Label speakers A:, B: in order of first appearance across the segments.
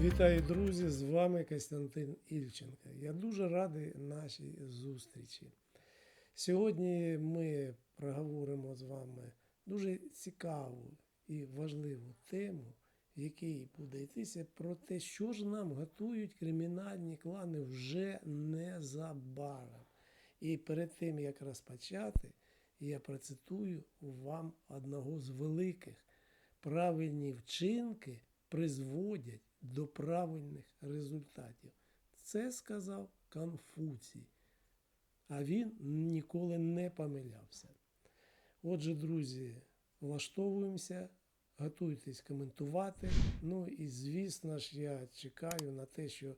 A: Вітаю, друзі! З вами Костянтин Ільченко. Я дуже радий нашій зустрічі. Сьогодні ми проговоримо з вами дуже цікаву і важливу тему, в якій буде йтися про те, що ж нам готують кримінальні клани вже незабаром. І перед тим, як розпочати, я процитую вам одного з великих правильні вчинки призводять до правильних результатів. Це сказав Конфуцій. А він ніколи не помилявся. Отже, друзі, влаштовуємося, готуйтесь коментувати. Ну і звісно ж, я чекаю на те, що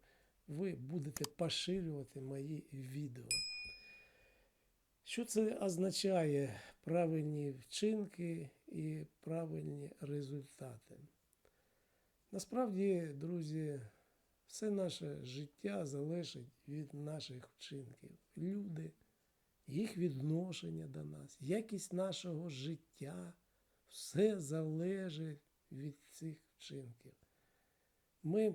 A: ви будете поширювати мої відео. Що це означає правильні вчинки і правильні результати? Насправді, друзі, все наше життя залежить від наших вчинків. Люди, їх відношення до нас, якість нашого життя, все залежить від цих вчинків. Ми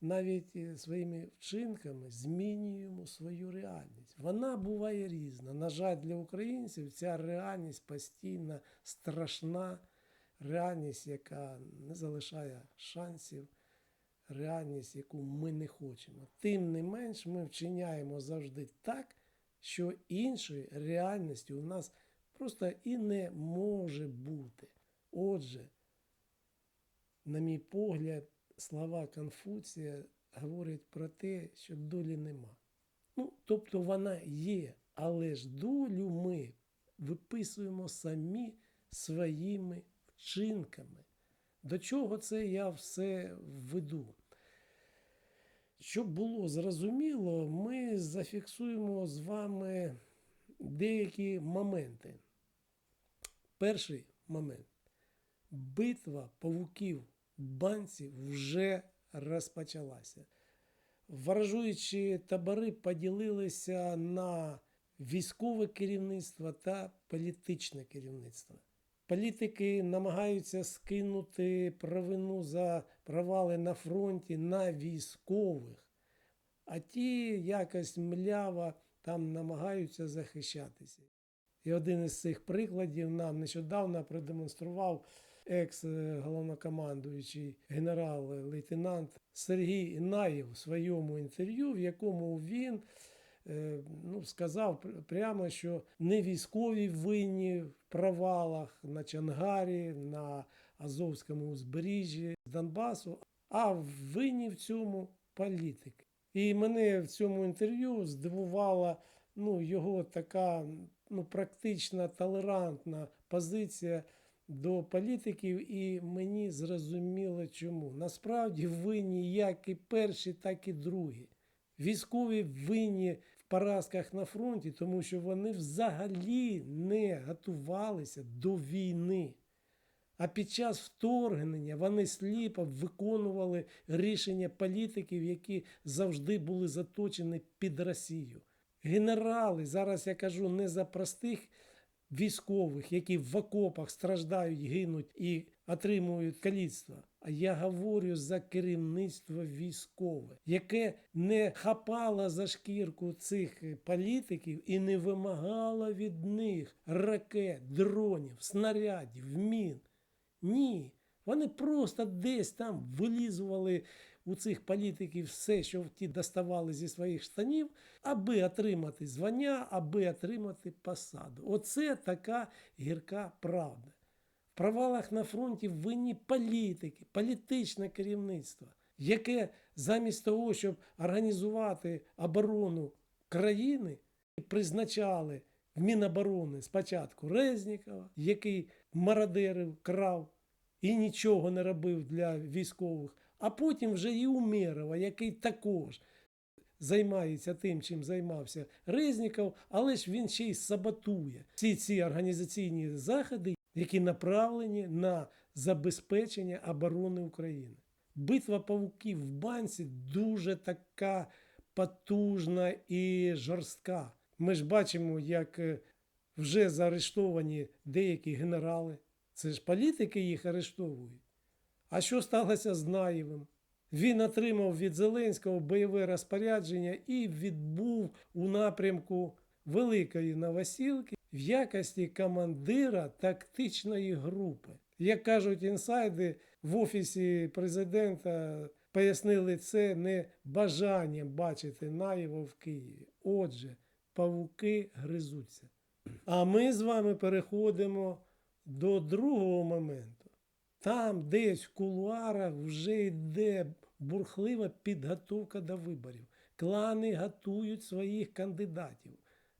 A: навіть е, своїми вчинками змінюємо свою реальність. Вона буває різна. На жаль, для українців ця реальність постійно страшна, реальність, яка не залишає шансів, реальність, яку ми не хочемо. Тим не менш, ми вчиняємо завжди так, що іншої реальності у нас просто і не може бути. Отже, на мій погляд, слова Конфуція говорять про те, що долі нема. Ну, тобто вона є, але ж долю ми виписуємо самі своїми вчинками. До чого це я все веду? Щоб було зрозуміло, ми зафіксуємо з вами деякі моменти. Перший момент. Битва павуків банці вже розпочалася. Вражуючі табори поділилися на військове керівництво та політичне керівництво. Політики намагаються скинути провину за провали на фронті на військових, а ті якось мляво там намагаються захищатися. І один із цих прикладів нам нещодавно продемонстрував екс-головнокомандуючий генерал-лейтенант Сергій Інаєв у своєму інтерв'ю, в якому він ну, сказав прямо, що не військові винні в провалах на Чангарі, на Азовському узбережжі з Донбасу, а винні в цьому політики. І мене в цьому інтерв'ю здивувала ну, його така ну, практично толерантна позиція до політиків, і мені зрозуміло чому. Насправді винні як і перші, так і другі. Військові винні в поразках на фронті, тому що вони взагалі не готувалися до війни. А під час вторгнення вони сліпо виконували рішення політиків, які завжди були заточені під Росію. Генерали, зараз я кажу не за простих військових, які в окопах страждають, гинуть і отримують каліцтво. А я говорю за керівництво військове, яке не хапало за шкірку цих політиків і не вимагало від них ракет, дронів, снарядів, мін. Ні. Вони просто десь там вилізували у цих політиків все, що ті доставали зі своїх штанів, аби отримати звання, аби отримати посаду. Оце така гірка правда. Провалах на фронті винні політики, політичне керівництво, яке замість того, щоб організувати оборону країни, призначали в Міноборони спочатку Резнікова, який мародерив, крав і нічого не робив для військових, а потім вже і Умєрова, який також займається тим, чим займався Резніков, але ж він ще й саботує всі ці організаційні заходи, які направлені на забезпечення оборони України. Битва павуків в банці дуже така потужна і жорстка. Ми ж бачимо, як е, вже заарештовані деякі генерали. Це ж політики їх арештовують. А що сталося з Наєвим, Він отримав від Зеленського бойове розпорядження і відбув у напрямку Великої Новосілки в якості командира тактичної групи. Як кажуть інсайди, в офісі президента пояснили це не бажанням бачити наїво в Києві. Отже, павуки гризуться. А ми з вами переходимо до другого моменту. Там, десь в кулуарах, вже йде бурхлива підготовка до виборів. Клани готують своїх кандидатів.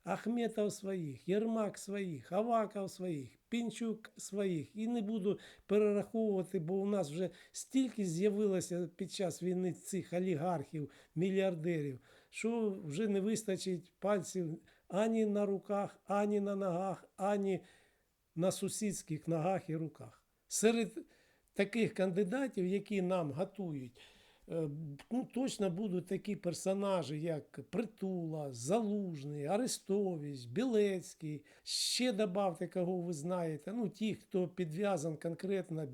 A: Ахметов своїх, Єрмак своїх, Аваков своїх, Пінчук своїх. І не буду перераховувати, бо у нас вже стільки з'явилося під час війни цих олігархів, мільярдерів, що вже не вистачить пальців ані на руках, ані на ногах, ані на сусідських ногах і руках. Серед таких кандидатів, які нам готують, ну, точно будуть такі персонажі, як Притула, Залужний, Арестович, Білецький. Ще добавте, кого ви знаєте. Ну, ті, хто підв'язан конкретно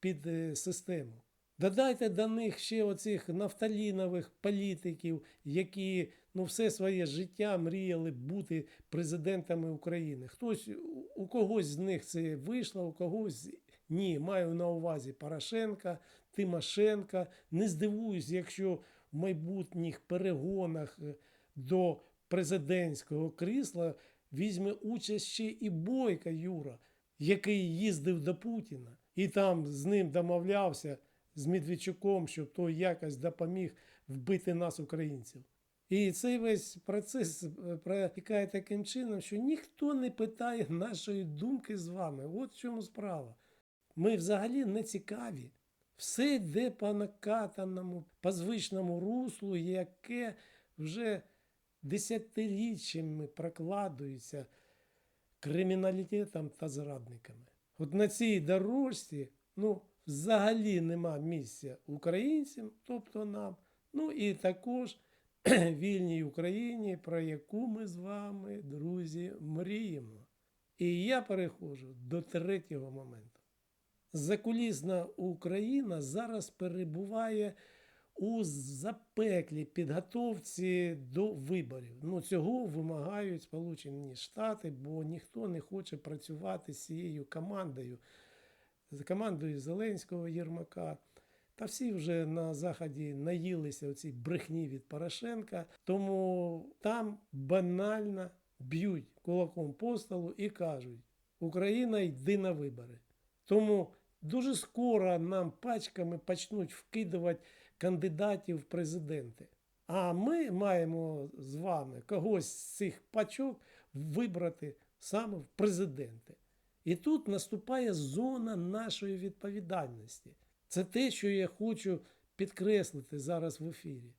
A: під е, систему. Додайте до них ще оцих нафталінових політиків, які ну, все своє життя мріяли бути президентами України. Хтось у когось з них це вийшло, у когось ні. Маю на увазі Порошенка, Тимошенка. Не здивуюсь, якщо в майбутніх перегонах е, до президентського крісла візьме участь ще і Бойка Юра, який їздив до Путіна і там з ним домовлявся з Медведчуком, щоб той якось допоміг вбити нас, українців. І цей весь процес е, протікає таким чином, що ніхто не питає нашої думки з вами. От в чому справа. Ми взагалі не цікаві. Все йде по накатаному, по звичному руслу, яке вже десятиріччями прокладується криміналітетом та зрадниками. От на цій дорожці ну, взагалі нема місця українцям, тобто нам, ну і також вільній Україні, про яку ми з вами, друзі, мріємо. І я переходжу до третього моменту. Закулісна Україна зараз перебуває у запеклій підготовці до виборів. Ну, цього вимагають Сполучені Штати, бо ніхто не хоче працювати з цією командою, з командою Зеленського Єрмака. Та всі вже на Заході наїлися оці брехні від Порошенка, тому там банально б'ють кулаком по столу і кажуть: Україна, йди на вибори. Тому дуже скоро нам пачками почнуть вкидувати кандидатів в президенти. А ми маємо з вами когось з цих пачок вибрати саме в президенти. І тут наступає зона нашої відповідальності. Це те, що я хочу підкреслити зараз в ефірі.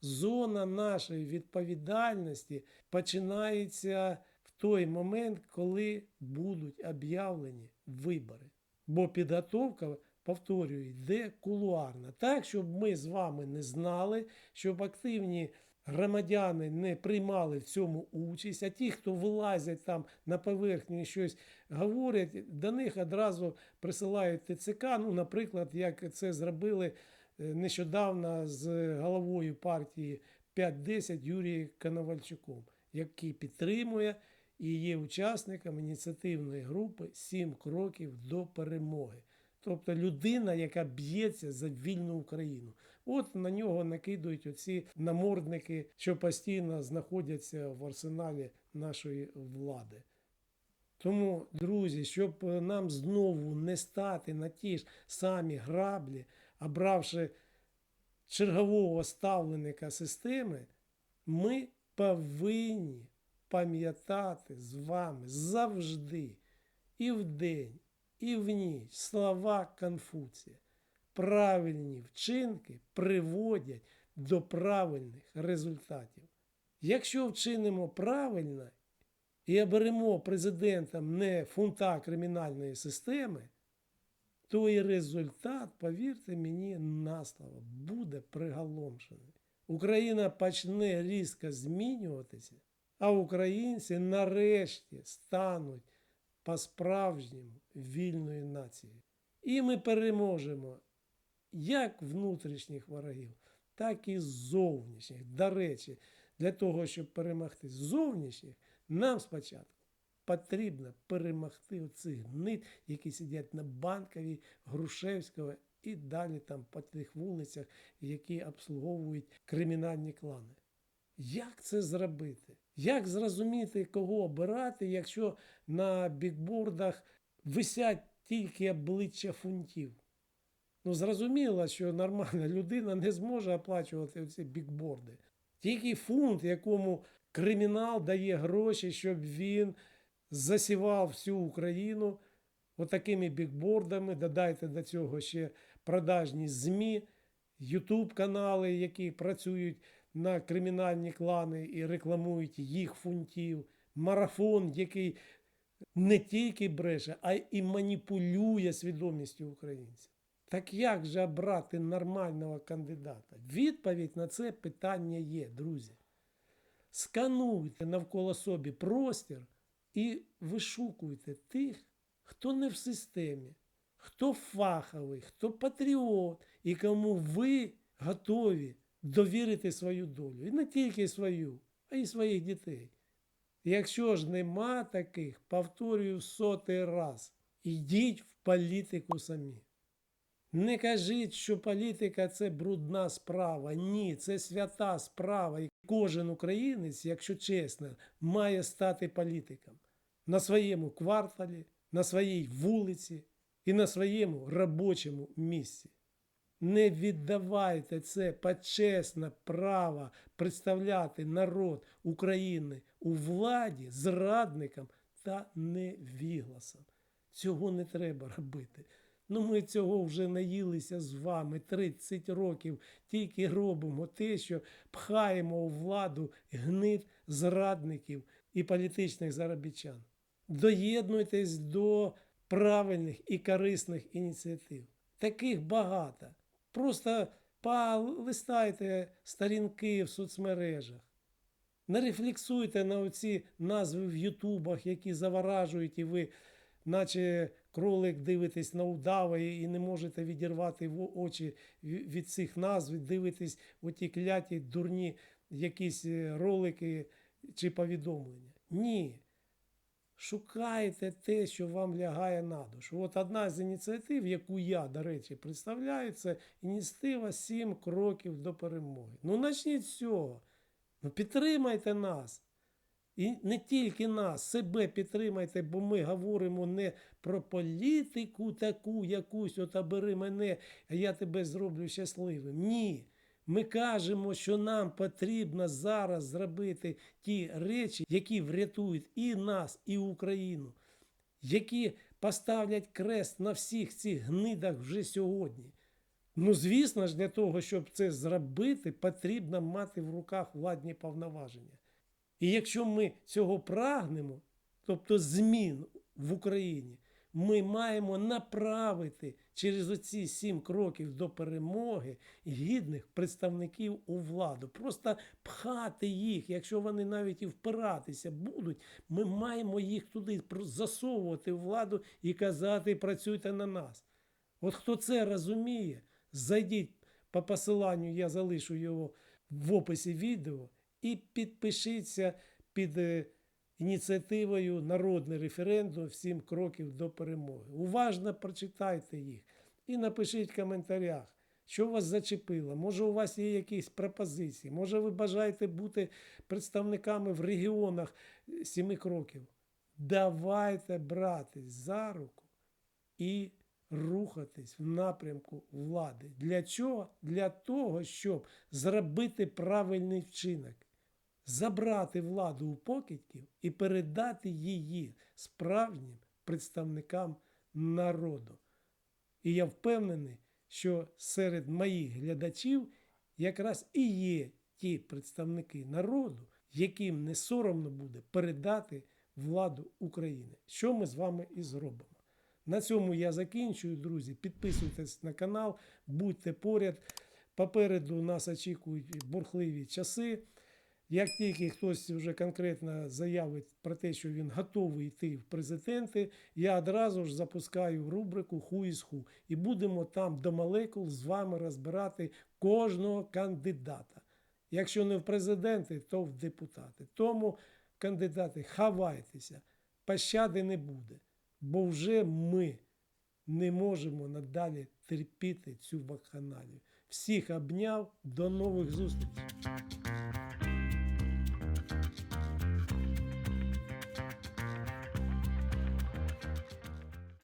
A: Зона нашої відповідальності починається в той момент, коли будуть об'явлені вибори. Бо підготовка, повторюю, йде кулуарна. Так, щоб ми з вами не знали, щоб активні громадяни не приймали в цьому участь, а ті, хто вилазять там на поверхню і щось говорять, до них одразу присилають ТЦК. Ну, наприклад, як це зробили е, нещодавно з головою партії 5-10 Юрієм Коновальчуком, який підтримує і є учасником ініціативної групи «Сім кроків до перемоги. Тобто людина, яка б'ється за вільну Україну. От на нього накидують оці намордники, що постійно знаходяться в арсеналі нашої влади. Тому, друзі, щоб е, нам знову не стати на ті ж самі граблі, а бравши чергового ставленика системи, ми повинні пам'ятати з вами завжди і вдень, і в ніч слова Конфуція. Правильні вчинки приводять до правильних результатів. Якщо вчинимо правильно і оберемо президентом не фунта кримінальної системи, то і результат, повірте мені, на слово, буде приголомшений. Україна почне різко змінюватися, а українці нарешті стануть по-справжньому вільною нацією. І ми переможемо як внутрішніх ворогів, так і зовнішніх. До речі, для того, щоб перемогти зовнішніх, нам спочатку потрібно перемогти оцих гнид, які сидять на банковій, Грушевського і далі там по тих вулицях, які обслуговують кримінальні клани. Як це зробити? Як зрозуміти, кого обирати, якщо на бікбордах висять тільки обличчя фунтів? Ну, зрозуміло, що нормальна людина не зможе оплачувати ці бікборди. Тільки фунт, якому кримінал дає гроші, щоб він засівав всю Україну отакими бікбордами. Додайте до цього ще продажні ЗМІ, Ютуб канали, які працюють на кримінальні клани і рекламують їх фунтів, марафон, який не тільки бреше, а й маніпулює свідомістю українців. Так як же обрати нормального кандидата? Відповідь на це питання є, друзі. Скануйте навколо собі простір і вишукуйте тих, хто не в системі, хто фаховий, хто патріот і кому ви готові довірити свою долю. І не тільки свою, а й своїх дітей. Якщо ж нема таких, повторюю сотий раз, ідіть в політику самі. Не кажіть, що політика це брудна справа. Ні, це свята справа. І кожен українець, якщо чесно, має стати політиком на своєму кварталі, на своїй вулиці і на своєму робочому місці. Не віддавайте це почесне право представляти народ України у владі зрадникам та невігласам. Цього не треба робити. Ну, ми цього вже наїлися з вами 30 років, тільки робимо те, що пхаємо у владу гнид зрадників і політичних заробітчан. Доєднуйтесь до правильних і корисних ініціатив. Таких багато. Просто полистайте сторінки в соцмережах. Не рефлексуйте на оці назви в Ютубах, які заворажують, і ви, наче кролик, дивитесь на удави і не можете відірвати в очі від цих назв, дивитесь в ті кляті, дурні якісь е, ролики чи повідомлення. Ні. Шукайте те, що вам лягає на душу. От одна з ініціатив, яку я, до речі, представляю, це ініціатива «Сім кроків до перемоги. Ну, почніть з цього. Ну, підтримайте нас. І не тільки нас, себе підтримайте, бо ми говоримо не про політику таку, якусь, от обери мене, а я тебе зроблю щасливим. Ні. Ми кажемо, що нам потрібно зараз зробити ті речі, які врятують і нас, і Україну, які поставлять крест на всіх цих гнидах вже сьогодні. Ну, звісно ж, для того, щоб це зробити, потрібно мати в руках владні повноваження. І якщо ми цього прагнемо, тобто змін в Україні, ми маємо направити через оці сім кроків до перемоги гідних представників у владу. Просто пхати їх, якщо вони навіть і впиратися будуть, ми маємо їх туди засовувати в владу і казати, працюйте на нас. От хто це розуміє, зайдіть по посиланню, я залишу його в описі відео, і підпишіться під е, ініціативою Народний референдум «Сім кроків до перемоги. Уважно прочитайте їх і напишіть в коментарях, що вас зачепило. Може, у вас є якісь пропозиції, може, ви бажаєте бути представниками в регіонах сіми кроків. Давайте братись за руку і рухатись в напрямку влади. Для чого? Для того, щоб зробити правильний вчинок, забрати владу у покидьків і передати її справжнім представникам народу. І я впевнений, що серед моїх глядачів якраз і є ті представники народу, яким не соромно буде передати владу України, що ми з вами і зробимо. На цьому я закінчую, друзі. Підписуйтесь на канал, будьте поряд. Попереду нас очікують бурхливі часи. Як тільки хтось вже конкретно заявить про те, що він готовий йти в президенти, я одразу ж запускаю рубрику «Ху із ху» і будемо там до молекул з вами розбирати кожного кандидата. Якщо не в президенти, то в депутати. Тому, кандидати, хавайтеся, пощади не буде, бо вже ми не можемо надалі терпіти цю вакханалію. Всіх обняв, до нових зустрічей.